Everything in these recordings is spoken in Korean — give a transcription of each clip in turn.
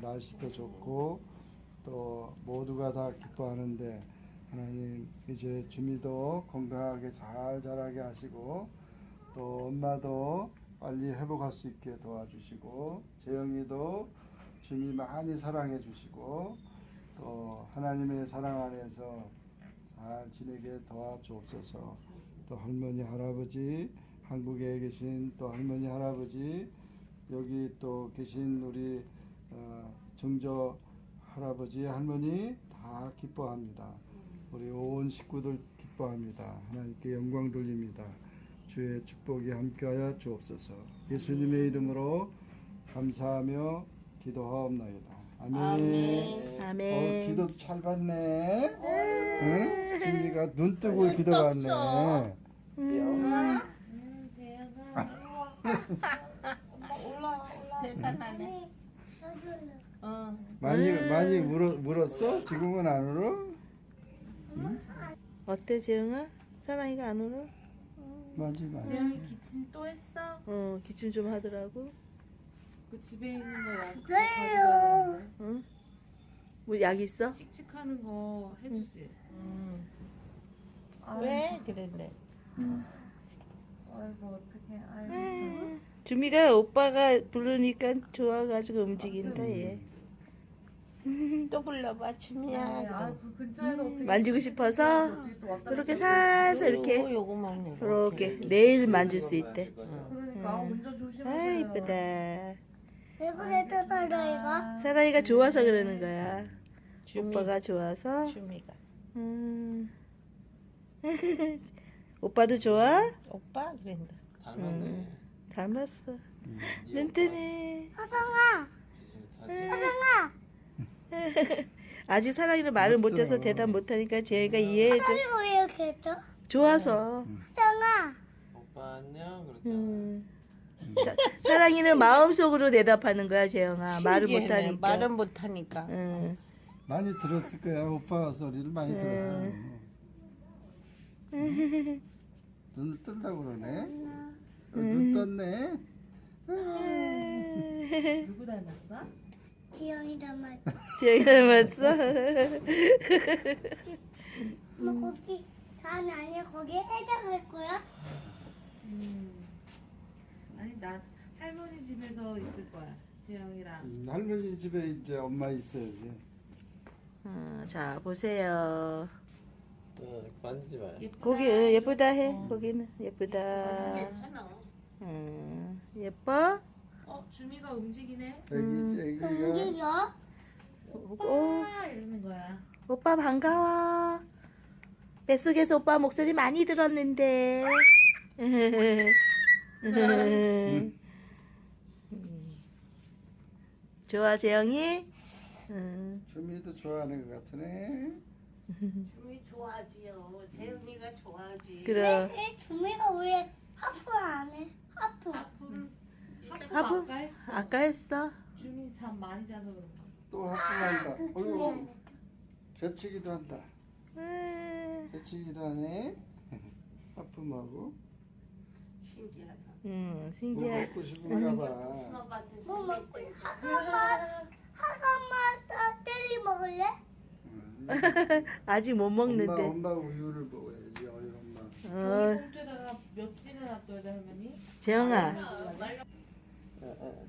날씨도 좋고 또 모두가 다 기뻐하는데 하나님 이제 주미도 건강하게 잘 자라게 하시고 또 엄마도 빨리 회복할 수 있게 도와주시고 재영이도 주미 많이 사랑해 주시고 또 하나님의 사랑 안에서 잘 지내게 도와주옵소서. 또 할머니 할아버지 한국에 계신 또 할머니 할아버지 여기 또 계신 우리 어, 정조 할아버지 할머니 다 기뻐합니다. 우리 온 식구들 기뻐합니다. 하나님께 영광 돌립니다. 주의 축복이 함께하여 주옵소서. 예수님의 이름으로 감사하며 기도하옵나이다. 아멘. 아멘. 아멘. 어, 기도도 잘 받네. 응? 준비가 눈 뜨고 기도가 왔네. 대단하네. 어. 많이 많이 물어 물었어? 지금은 안 울어? 어때 재영아? 사랑이가 안 울어? 많지 많이. 재영이 기침 또 했어? 어 기침 좀 하더라고. 그 집에 있는 거약 되는데. 응? 뭐 약 있어? 칙칙하는 거 해주지. 왜 그랬네? 아이고 어떡해. 아이고. 주미가 오빠가 부르니까 좋아가지고 움직인다 얘. 또 불러봐 춤이야. 아그 근처에서 어떻게 만지고 싶어서 어떻게 또 왔다 이렇게 갔다 살살 이렇게 요거, 요거만. 이렇게 내일 만질 수 있대. 그러니까 아, 운전 조심하세요. 아 이쁘다. 왜 그랬어 사라이가? 사랑이가 좋아서 그러는 거야. 춤이, 오빠가 좋아서. 춤이가. 음. 오빠도 좋아? 오빠 그랬다. 응. 닮았어. 눈뜨네. 화성아, 화성아, 아직 사랑이는 말을 못해서 대답 못하니까 제가 이해해줘. 사라이가 왜 이렇게 했어? 좋아서. 화성아, 오빠 안녕 그렇게 음. 자, 사랑이는 마음속으로 대답하는 거야, 재영아. 말을 신기하네. 못하니까. 말은 못하니까. 응. 많이 들었을 거야. 오빠 소리를 많이 들었어. 눈을 뜬다고 그러네. 어, 눈 떴네. 누구 닮았어? 지영이 닮았어. 재영이 닮았어? 엄마 거기 단 아니야 거기 해장할 거야? 음. 아니 나 할머니 집에서 있을 거야. 재영이랑. 음, 할머니 집에 이제 엄마 있어야지. 어, 자, 보세요. 어, 만지지 마요 예쁘다. 거기 응, 예쁘다 해. 거기는 예쁘다. 괜찮아. 음, 예뻐? 어 주미가 움직이네. 애기 애기가 움직여? 오, 아 이러는 거야. 오빠 반가워. 뱃속에서 오빠 목소리 많이 들었는데. 좋아, 재영이? 응. 주미도 좋아하는 것 같으네. 춤이 좋아하지요. 재은이가 좋아하지. 그럼. 왜 주미가 왜 하프 안 해? 하프. 아픔. 하부? 아까 했어. 아까 했어. 주미 잠 많이 자서 그런 거. 또 하품한다. 어이구, 재치기도 한다. 음, 재치기도 하네. 하품하고. 신기하다. 음, 뭐 신기하다. 먹고 싶은가 봐. 뭐술 먹고 하가만 하가만 다 때리 먹을래? 음. 아직 못 엄마 먹는데. 엄마 우유를 먹어야지. 어이 엄마. 어, 종이 봉투에다가 며칠이나 놔둬야 돼 할머니? 재영아,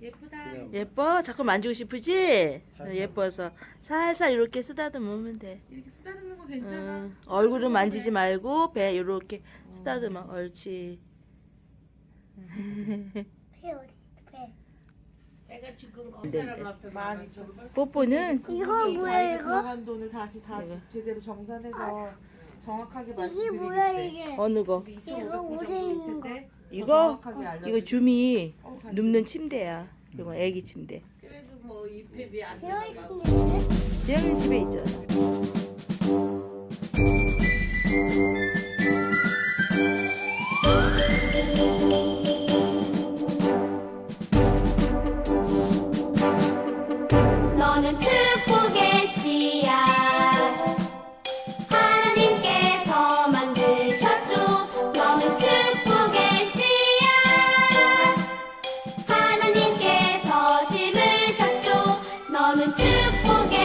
예쁘다. 예뻐? 자꾸 만지고 싶으지? 어, 예뻐서 살살 이렇게 쓰다듬으면 돼. 이렇게 쓰다듬는 거 괜찮아. 응. 얼굴은 만지지 말고 배 이렇게 쓰다듬어. 옳지. 배 어디? 배. 내가 지금 그 사람 앞에 많이 좀 뽀뽀는 이거 뭐야 이거? 들어간 돈을 다시 다시 제대로 정산해서 정확하게 이게 말씀드리겠대. 뭐야 이게? 어느 거? 이거 2,500불 오래 있는 더 이거? 이거 줌이 어. 눕는 침대야. 이거 애기 침대. 그래도 뭐 입회비 안 들어가고. 근데 재영이 집에 있잖아. 너는 beautiful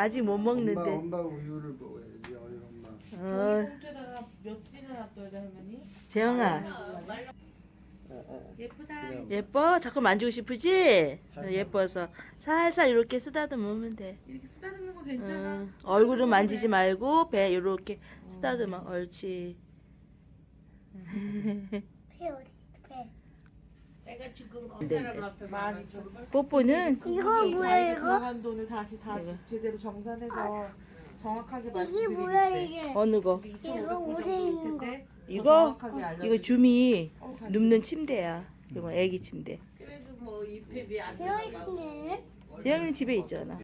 아직 못 엄마 먹는데. 엄마가 우유를 먹어야지 어이 엄마 어, 봉투에다가 며칠이나 놔둬야 돼 할머니? 재영아. 예쁘다. 예뻐? 자꾸 만지고 싶으지? 어, 예뻐서 살살 이렇게 쓰다듬으면 돼. 이렇게 쓰다듬는 거 괜찮아? 응. 얼굴은 만지지 말고 배 이렇게 쓰다듬어. 옳지. 배 어디 배 내가 지금 그 사람 앞에 많이 좀 뽀뽀는 이거 뭐야 이거? 들어간 돈을 다시 다시 제대로 정산해서 정확하게 이게 말씀드릴 뭐야 때 이게? 어느 거? 이거 오래 있는 거. 이거? 이거 줌이 어, 잘 눕는 침대야. 이거 애기 침대. 그래도 뭐 입회비 안 되어 들어가고. 있네. 재영이는 집에 있잖아.